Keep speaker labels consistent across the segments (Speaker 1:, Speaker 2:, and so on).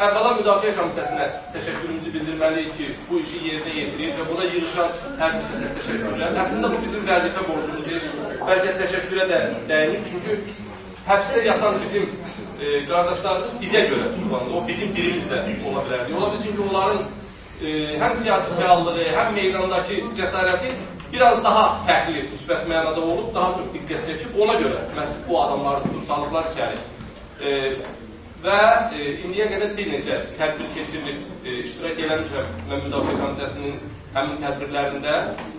Speaker 1: Əvvəla Müdafiə Komitəsinə təşəkkürümüzü bildirməliyik ki, bu işi yerinə yetirir və buna yığışan hər kəsə təşəkkürlər. Əslində bu bizim vəzifə borcumuzdur. Bəlkə təşəkkürə də dəyinir, çünki həbsdə yatan bizim e, qardaşlarımız bizə görə tutuklandı. O bizim dilimiz də ola bilərdi. Ola bilsin ki, onların e, həm siyasi fəallığı, həm meydandakı cəsarəti biraz daha fərqli, müsbət mənada olub, daha çox diqqət çəkib, ona görə məhz bu adamları tutub salıblar içəri. E, və e, indiyə qədər bir neçə tədbir keçirilib, e, iştirak eləmişəm mən Müdafiə Komitəsinin həmin tədbirlərində.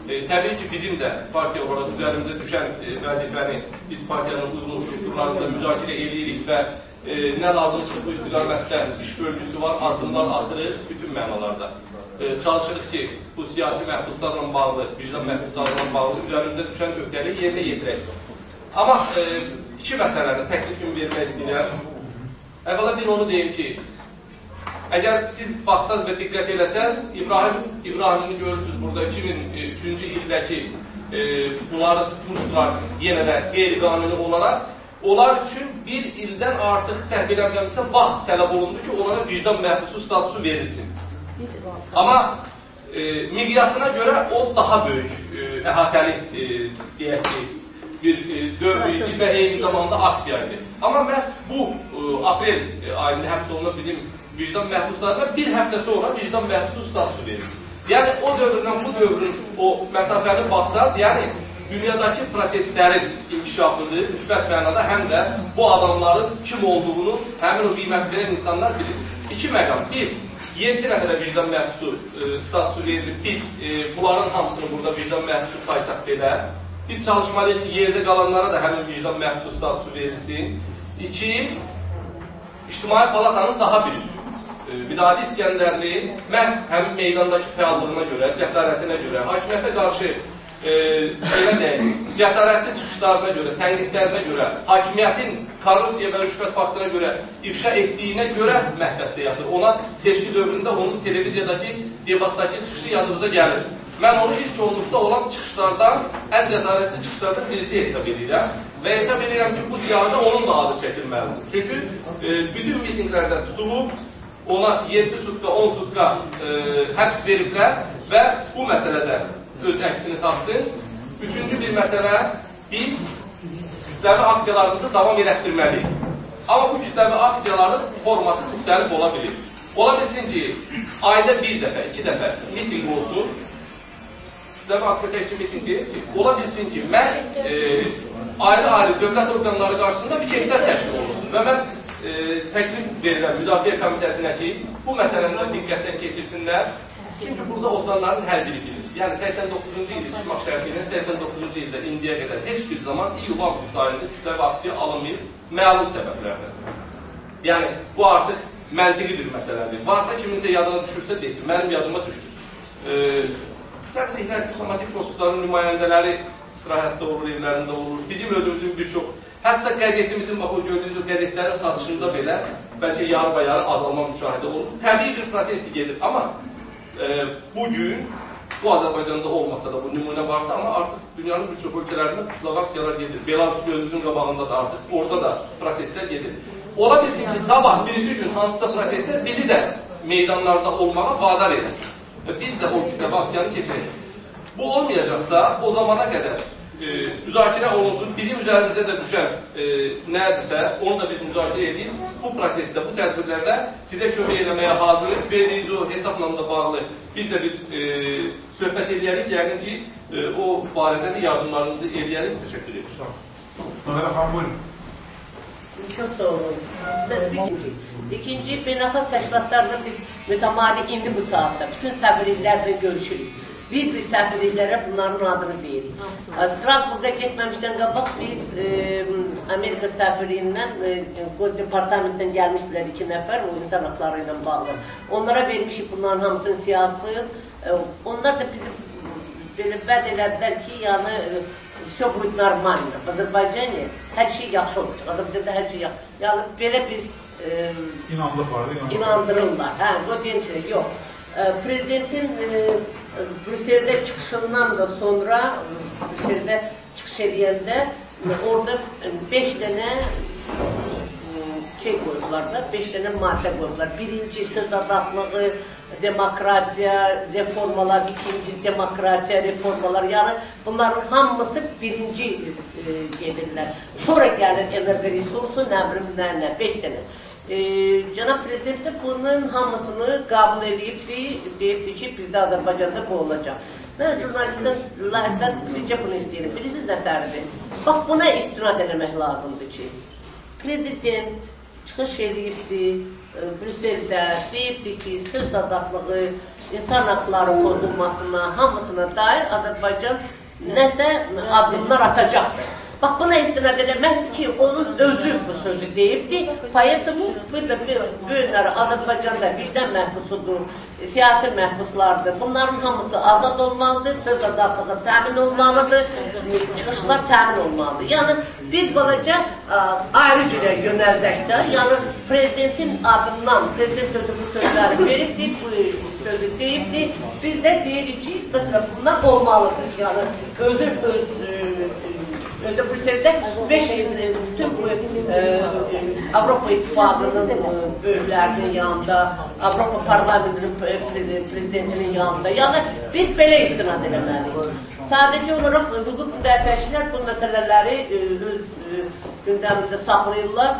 Speaker 1: E, təbii ki, bizim də partiya olaraq üzərimizə düşən e, vəzifəni biz partiyanın uyğun strukturlarında müzakirə edirik və e, nə lazımsa bu istiqamətdə iş bölgüsü var, addımlar atırıq bütün mənalarda. E, çalışırıq ki, bu siyasi məhbuslarla bağlı, vicdan məhbuslarla bağlı üzərimizə düşən öhdəliyi yerinə yetirək. Amma e, iki məsələni təklifimi vermək istəyirəm. Əvvəla bir onu deyim ki, əgər siz baxsaz və diqqət eləsəz, İbrahim İbrahimini görürsünüz burada 2003-cü ildəki e, bunları tutmuşdular yenə də qeyri-qanuni olaraq. Onlar üçün bir ildən artıq səhv eləmirəmsə vaxt tələb olundu ki, onlara vicdan məhbusu statusu verilsin. Amma e, miqyasına görə o daha böyük, e, əhatəli e, deyək ki, bir e, dövr idi və eyni zamanda aksiya idi. Amma məhz bu e, aprel e, ayında həbs olunan bizim vicdan məhbuslarına bir həftə sonra vicdan məhbusu statusu verildi. Yəni o dövrdən bu dövrün o məsafəni baxsaz, yəni dünyadakı proseslərin inkişafıdır, müsbət mənada həm də bu adamların kim olduğunu həmin o qiymət verən insanlar bilir. İki məqam. Bir, 7 nəfərə vicdan məhbusu e, statusu verilir. Biz e, bunların hamısını burada vicdan məhbusu saysaq belə, biz çalışmalıyıq ki, yerdə qalanlara da həmin vicdan məhbusu statusu verilsin. İki, İctimai Palatanın daha bir üzvü. Vidadi İskəndərli məhz həmin meydandakı fəallığına görə, cəsarətinə görə, hakimiyyətə qarşı e, belə deyək, cəsarətli çıxışlarına görə, tənqidlərinə görə, hakimiyyətin korrupsiya və rüşvət faktına görə ifşa etdiyinə görə məhbəsdə yatır. Ona seçki dövründə onun televiziyadakı, debatdakı çıxışı yadımıza gəlir. Mən onu ilk onluqda olan çıxışlardan, ən cəsarətli çıxışlardan birisi hesab edəcəm. Və hesab edirəm ki, bu siyahıda onun da adı çəkilməlidir. Çünki e, bütün mitinglərdə tutulub, ona 7 sutka, 10 sutka e, həbs veriblər və bu məsələdə öz əksini tapsın. Üçüncü bir məsələ, biz kütləvi aksiyalarımızı davam elətdirməliyik. Amma bu kütləvi aksiyaların forması müxtəlif ola bilir. Ola bilsin ki, ayda bir dəfə, iki dəfə miting olsun, kütləvi miting deyil ki, ola bilsin ki, məhz e, ayrı-ayrı dövlət orqanları qarşısında miketlər təşkil olunsun. Və mən e, təklif verirəm Müdafiə Komitəsinə ki, bu məsələni də diqqətdən keçirsinlər. Çünki burada oturanların hər biri bilir. Yəni 89-cu ildə çıxmaq şərti ilə 89-cu ildə indiyə qədər heç bir zaman iyul-avqust ayında kütləvi aksiya alınmayıb məlum səbəblərdən. Yəni bu artıq məntiqi bir məsələdir. Varsa kiminsə yadına düşürsə desin, mənim yadıma düşdü. E, Səbirliklər diplomatik korpusların nümayəndələri istirahətdə olur, evlərində olur. Bizim özümüzün bir çox, hətta qəzetimizin, bax o gördüyünüz o qəzetlərin satışında belə bəlkə yarı-bayarı azalma müşahidə olur. Təbii bir prosesdir gedir. Amma e, bugün bu Azərbaycanda olmasa da bu nümunə varsa, amma artıq dünyanın bir çox ölkələrində kütləvi aksiyalar gedir. Belarus gözümüzün qabağında da artıq, orada da proseslər gedir. Ola bilsin ki, sabah birisi gün hansısa proseslər bizi də meydanlarda olmağa vadar edir. Və biz də o kütləvi aksiyanı keçirək. Bu olmayacaqsa, o zamana qədər e, müzakirə olunsun, bizim üzərimizə də düşən e, nədirsə, onu da biz müzakirə edib, bu prosesdə, bu tədbirlərdə sizə kömək eləməyə hazırıq. Verdiyiniz o hesabla da bağlı biz də bir e, söhbət edəyərik, yəqin ki, e, o barədə də yardımlarınızı edəyərik. Təşəkkür edirəm.
Speaker 2: Mehmet Han buyurun.
Speaker 3: Çok sağ olun. İkinci, ikinci beynəlxalq təşkilatlarla biz mütəmadi indi bu saatda bütün səfirliklərlə görüşürük. Bir-bir səfirliklərə bunların adını deyirik. Strasburg'a getməmişdən qabaq biz e, Amerika səfirliyindən, e, Qoz departamentindən gəlmişdilər iki nəfər o insan haqları ilə bağlı. Onlara vermişik bunların hamısının siyasi. E, onlar da bizim belə vəd elədilər ki, yəni e, все будет нормально. В Azərbaycanı hər şey yaxşı olacaq. Azərbaycanda hər şey yaxşı. Yəni belə bir e,
Speaker 2: İnandık vardı. inandık.
Speaker 3: inandırırlar. Hə, o demişsə yox. E, prezidentin e, Brüsseldə çıxışından da sonra Brüsseldə çıxış edəndə e, orada 5 dənə e, şey qoyublar da, 5 dənə maddə qoyublar. Birinci söz azadlığı, demokratiya, reformalar, ikinci demokratiya, reformalar. Yəni bunların hamısı birinci e, gedirlər. Sonra gəlir enerji resursu, nə bilim nə, nə, 5 dənə. E, Cənab Prezident də bunun hamısını qəbul edibdi, deyibdi ki, bizdə Azərbaycanda bu olacaq. Mən jurnalistlərdən bircə bunu istəyirəm. Bilirsiniz nə tərdir? Bax, buna istinad eləmək lazımdır ki, Prezident çıxış edibdi, e, Brüsseldə deyibdi ki, söz azadlığı, insan haqları pozulmasına, hamısına dair Azərbaycan nəsə addımlar atacaqdır. Bax, buna istinad eləməkdir ki, onun özü bu sözü deyibdir. Poetamı böyünləri Azərbaycanda vicdən məhbusudur, e, siyasi məhbuslardır. Bunların hamısı azad olmalıdır, söz azadlığı təmin olmalıdır, çıxışlar təmin olmalıdır. Yəni, bir balaca e, ayrı girə yönəldək də, yəni prezidentin adından, prezident özü bu sözləri veribdir, bu sözü deyibdir. Biz də deyirik ki, məsələn, bunlar olmalıdır. Yəni, özü öz e, Brüksel'de 5 bütün bu e, Avrupa İttifakı'nın e, yanında, Avrupa Parlamento'nun pre- prezidentinin yanında. Yani biz belə istinad eləməliyik. Sadəcə olaraq hüquq müdafiəçilər bu məsələləri e, öz e, gündəmində saxlayırlar.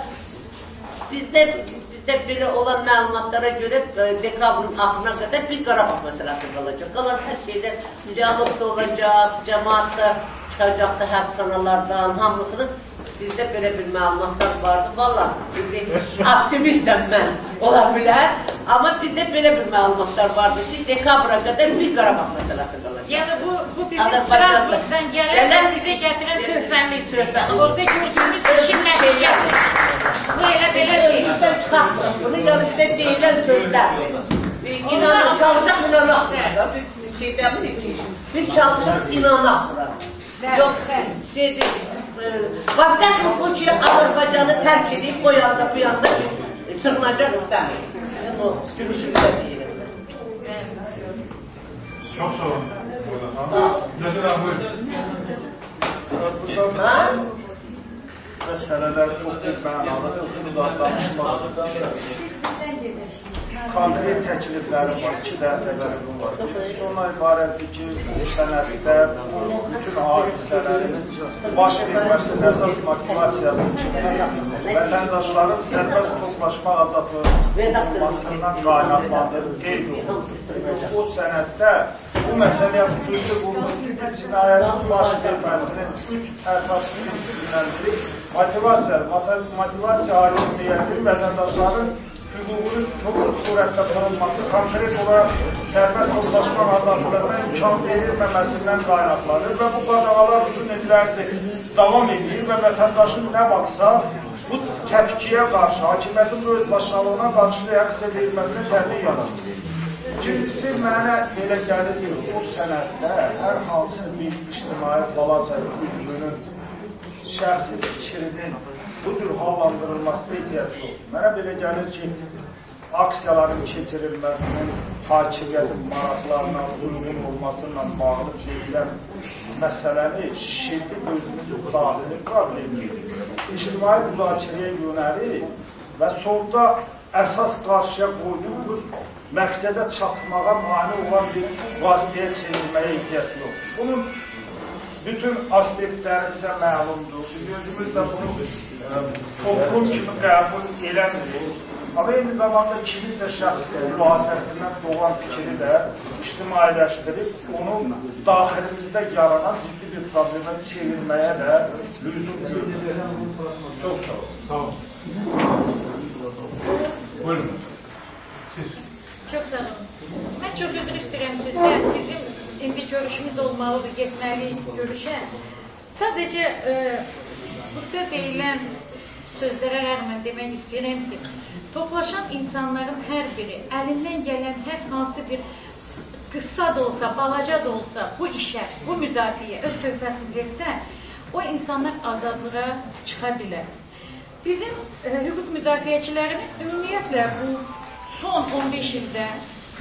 Speaker 3: Bizdə bizdə belə olan məlumatlara görə e, dekabrın axırına qədər bir Qarabağ məsələsi qalacaq. Qalan hər şeydə dialoq da olacaq, çıxacaqdı həbsxanalardan, hamısını bizdə belə bir məlumatlar vardı. Valla, optimistəm mən, ola bilər. Amma bizdə belə bir məlumatlar vardı ki, dekabra qədər bir Qarabağ məsələsi qalacaq.
Speaker 4: Yəni bu, bu bizim. Strasburgdan gələn və sizə gətirən töhfəmiz.
Speaker 3: Töhfə.
Speaker 4: Orada gördüyünüz işin nəticəsi. Bu elə belə deyil.
Speaker 3: Bizdən çıxartmır. Bunu yəni bizə deyilən sözlərdir. Biz inanaq, çalışaq inanaq. Biz şey demirik ki, biz çalışaq inanaq buna. Yox, şey deyil. Во всяком случае Azərbaycanı tərk edib o yanda bu yanda biz sığınacaq istəmirik. Sizin o gülüşünüzə deyirəm.
Speaker 2: Çok sağ olun. Nedir abi buyurun.
Speaker 3: Ha?
Speaker 5: Məsələlər çox bir mənalıdır, uzun da danışmaq istəyirəm. Konkret təkliflərim var, iki dənə təklifim var. Birincisi ondan ibarətdir ki, bu sənəddə bu bütün hadisələrin baş verməsinin əsas motivasiyası kimi vətəndaşların sərbəst toplaşma azadlığı olmasından qaynaqlanır, qeyd olunur. O sənəddə bu məsələyə xüsusi vurğu çünki cinayətin baş verməsinin üç əsas prinsipindən biri motivasiya, motivasiya hakimiyyəti vətəndaşların hüququnun kobud surətdə tanınması, konkret olaraq sərbəst toplaşma azadlığına imkan verilməməsindən qaynaqlanır və bu qadağalar uzun illərdir davam edir və vətəndaşın nə vaxtsa bu təpkiyə qarşı, hakimiyyətin öz başlanığına qarşı reaksiya verilməsinə təmin yaradır. İkincisi, mənə belə gəlir ki, o sənəddə hər hansı bir ictimai palaca üzvünün şəxsi fikrinin bu cür hallandırılmasına ehtiyac yox. Mənə belə gəlir ki, aksiyaların keçirilməsinin hakimiyyətin maraqlarına uyğun olmasıyla bağlı deyilən məsələni şirdi özümüzün daxili problemi, ictimai müzakirəyə yönəlik və sonda əsas qarşıya qoyduğumuz məqsədə çatmağa mane olan bir vasitəyə çevirməyə ehtiyac yox. Bunun bütün aspektləri bizə məlumdur. Biz özümüz də bunu e, toplum kimi qəbul eləmirik. Amma eyni zamanda kimisə şəxsi mühasəsindən doğan fikri də ictimailəşdirib, onu daxilimizdə yaranan ciddi bir problemə çevirməyə də lüzum görürük. Çox sağ olun.
Speaker 2: Sağ olun. Buyurun. Siz.
Speaker 4: Çox sağ olun. Mən çox üzr istəyirəm sizdən. Bizim indi görüşümüz olmalıdır, getməliyik görüşə. Sadəcə e, burada deyilən sözlərə rəğmən demək istəyirəm ki, toplaşan insanların hər biri əlindən gələn hər hansı bir qısa da olsa, balaca da olsa bu işə, bu müdafiəyə öz töhfəsini versə, o insanlar azadlığa çıxa bilər. Bizim e, hüquq müdafiəçilərinin ümumiyyətlə bu son 15 ildə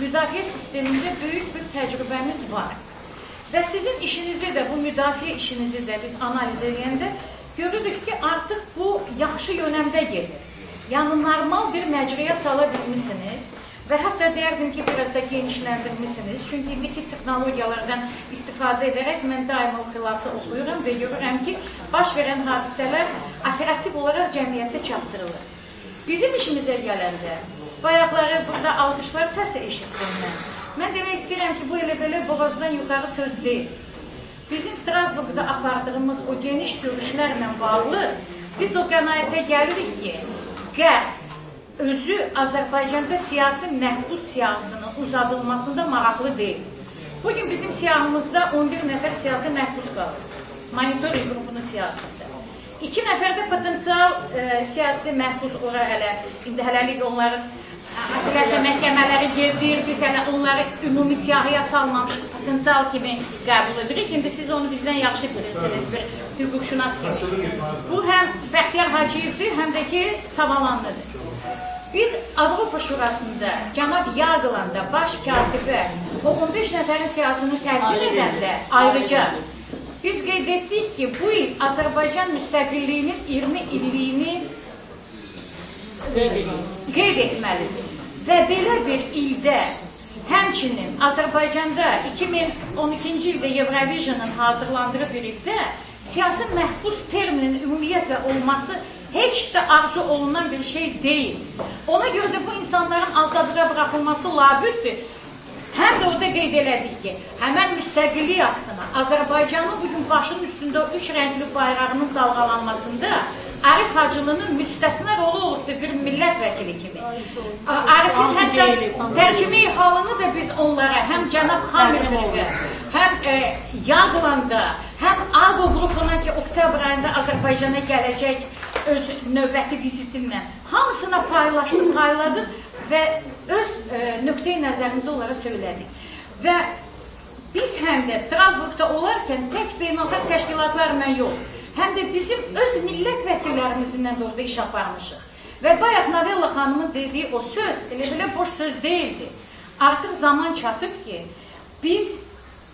Speaker 4: müdafiə sistemində böyük bir təcrübəmiz var. Və sizin işinizi də, bu müdafiə işinizi də biz analiz edəndə görürük ki, artıq bu yaxşı yönəmdə gedir. Yəni normal bir məcraya sala bilmisiniz və hətta deyərdim ki, biraz da genişləndirmisiniz. Çünki indiki texnologiyalardan istifadə edərək mən daima o xilası oxuyuram və görürəm ki, baş verən hadisələr operativ olaraq cəmiyyətə çatdırılır. Bizim işimizə gələndə, bayaqları burada alqışlar səsi eşitdim mən. Mən demək istəyirəm ki, bu elə belə boğazdan yuxarı söz deyil. Bizim Strasburgda apardığımız o geniş görüşlərlə bağlı biz o qənaətə gəlirik ki, Qərb özü Azərbaycanda siyasi məhbus siyasının uzadılmasında maraqlı deyil. Bugün bizim siyahımızda 11 nəfər siyasi məhbus qalır. Monitoring qrupunun siyasında. İki nəfər də potensial e, siyasi məhbus ora hələ, indi hələlik onların apellyasiya məhkəmələri gedir, biz hələ onları ümumi siyahıya salmamış potensial kimi qəbul edirik. İndi siz onu bizdən yaxşı bilirsiniz, bir hüquqşünas kimi. Bu həm Bəxtiyar Hacıyevdir, həm də ki Savalanlıdır. Biz Avropa Şurasında cənab Yağılanda baş katibə o 15 nəfərin siyasını tədbir edəndə ayrıca biz qeyd etdik ki, bu il Azərbaycan müstəqilliyinin 20 illiyini qeyd etməlidir. Və belə bir ildə həmçinin Azərbaycanda 2012-ci ildə Eurovision'ın hazırlandığı bir ildə siyasi məhbus terminin ümumiyyətlə olması heç də arzu olunan bir şey deyil. Ona görə də bu insanların azadlığa buraxılması labüddür. Həm də orada qeyd elədik ki, həmən müstəqillik aktına Azərbaycanın bugün başının üstündə üç rəngli bayrağının dalğalanmasında Arif Hacılının müstəsna rolu olubdur bir millət vəkili kimi. Arifin hətta tərcümə halını da biz onlara həm cənab Xamirova, həm e, Yağlanda, həm AQO qrupuna ki, oktyabr ayında Azərbaycana gələcək öz növbəti vizitindən hamısına paylaşdıq, payladıq və öz e, nöqteyi nəzərimizi onlara söylədik. Və biz həm də Strasburgda olarkən tək beynəlxalq təşkilatlarla yox, həm də bizim öz millət vəkillərimizlə də orada iş aparmışıq. Və bayaq Navella xanımın dediyi o söz elə belə boş söz deyildi. Artıq zaman çatıb ki, biz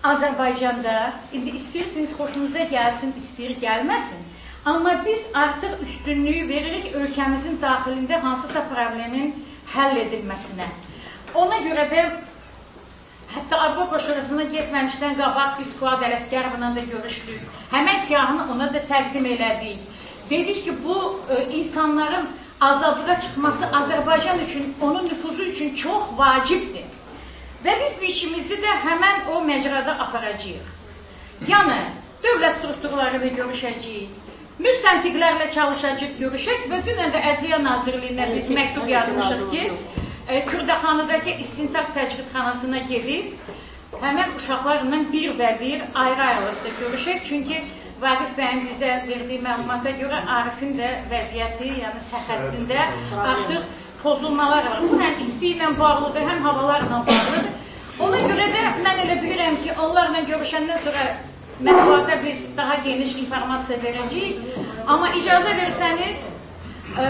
Speaker 4: Azərbaycanda, indi istəyirsiniz xoşunuza gəlsin, istəyir gəlməsin, amma biz artıq üstünlüyü veririk ölkəmizin daxilində hansısa problemin həll edilməsinə. Ona görə də Hətta Avropa Şurasına getməmişdən qabaq biz Fuad Ələsgərovla da görüşdük. Həmən siyahını ona da təqdim elədik. Dedik ki, bu e, insanların azadlığa çıxması Azərbaycan üçün, onun nüfuzu üçün çox vacibdir. Və biz bu işimizi də həmən o məcrada aparacağıq. Yəni, dövlət strukturları ilə görüşəcəyik, müstəntiqlərlə çalışacaq görüşək və dünən də Ədliyyə Nazirliyinə biz məktub yazmışıq ki, e, Kürdəxanıdakı istintaq təcridxanasına gedib, həmən uşaqlarla bir və bir ayrı-ayrılıqda görüşək. Çünki Vaqif bəyin bizə verdiyi məlumata görə Arifin də vəziyyəti, yəni səhhətində artıq pozulmalar var. Bu həm isti ilə bağlıdır, həm havalarla bağlıdır. Ona görə də mən elə bilirəm ki, onlarla görüşəndən sonra mətbuata biz daha geniş informasiya verəcəyik. Amma icazə versəniz, e,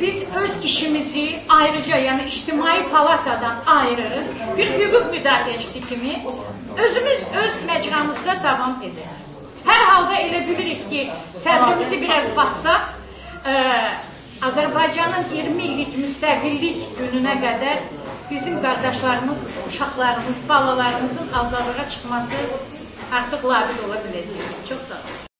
Speaker 4: biz öz işimizi ayrıca, yəni ictimai palatadan ayrı bir hüquq müdafiəçisi kimi özümüz öz məcramızda davam edək. Halda elə bilirik ki, sədrimizi biraz bassaq, ə, Azərbaycanın 20 illik müstəqillik gününə qədər bizim qardaşlarımız, uşaqlarımız, balalarımızın azadlığa çıxması artıq labid ola biləcək. Çox sağ olun.